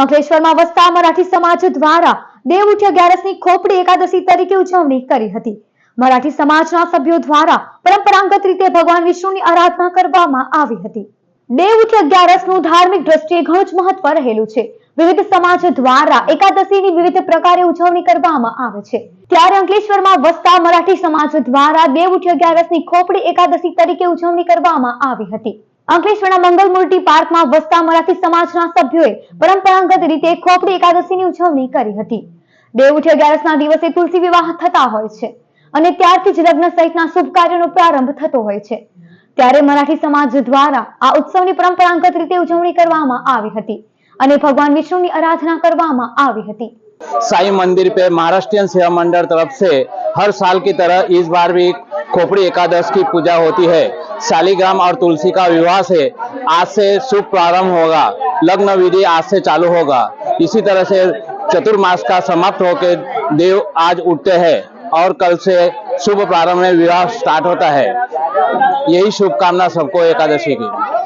અંકલેશ્વરમાં વસતા મરાઠી સમાજ દ્વારા દેવ ઉઠ્યા ગ્યારસની ખોપડી એકાદશી તરીકે ઉજવણી કરી હતી. મરાઠી સમાજના સભ્યો દ્વારા પરંપરાગત રીતે ભગવાન વિષ્ણુની આરાધના કરવામાં આવી હતી. દેવ ઉઠ્યા અગિયારસનું ધાર્મિક દ્રષ્ટિએ ઘણું જ મહત્વ રહેલું છે. વિવિધ સમાજ દ્વારા એકાદશીની વિવિધ પ્રકારે ઉજવણી કરવામાં આવે છે. ત્યારે અંકલેશ્વરમાં વસતા મરાઠી સમાજ દ્વારા દેવ ઉઠ્યા અગિયારસની ખોપડી એકાદશી તરીકે ઉજવણી કરવામાં આવી હતી. અંકલેશ્વરના મંગલ મૂર્તિ પાર્કમાં વસતા મરાઠી સમાજના સભ્યોએ પરંપરાગત રીતે ખોપડી એકાદશીની ઉજવણી કરી હતી દેવ ઉઠ્યા અગિયારસના દિવસે તુલસી વિવાહ થતા હોય છે અને ત્યારથી જ લગ્ન સહિતના શુભ કાર્યોનો પ્રારંભ થતો હોય છે ત્યારે મરાઠી સમાજ દ્વારા આ ઉત્સવની પરંપરાગત રીતે ઉજવણી કરવામાં આવી હતી અને ભગવાન વિષ્ણુની આરાધના કરવામાં આવી હતી साईं मंदिर पे महाराष्ट्रियन सेवा मंडल तरफ से हर साल की तरह इस बार भी खोपड़ी एकादश की पूजा होती है शालिग्राम और तुलसी का विवाह से आज से शुभ प्रारंभ होगा। लग्न विधि आज से चालू होगा। इसी तरह से चतुर्मास का समाप्त होकर देव आज उठते हैं और कल से शुभ प्रारंभ में विवाह स्टार्ट होता है। यही शुभकामना सबको एकादशी की।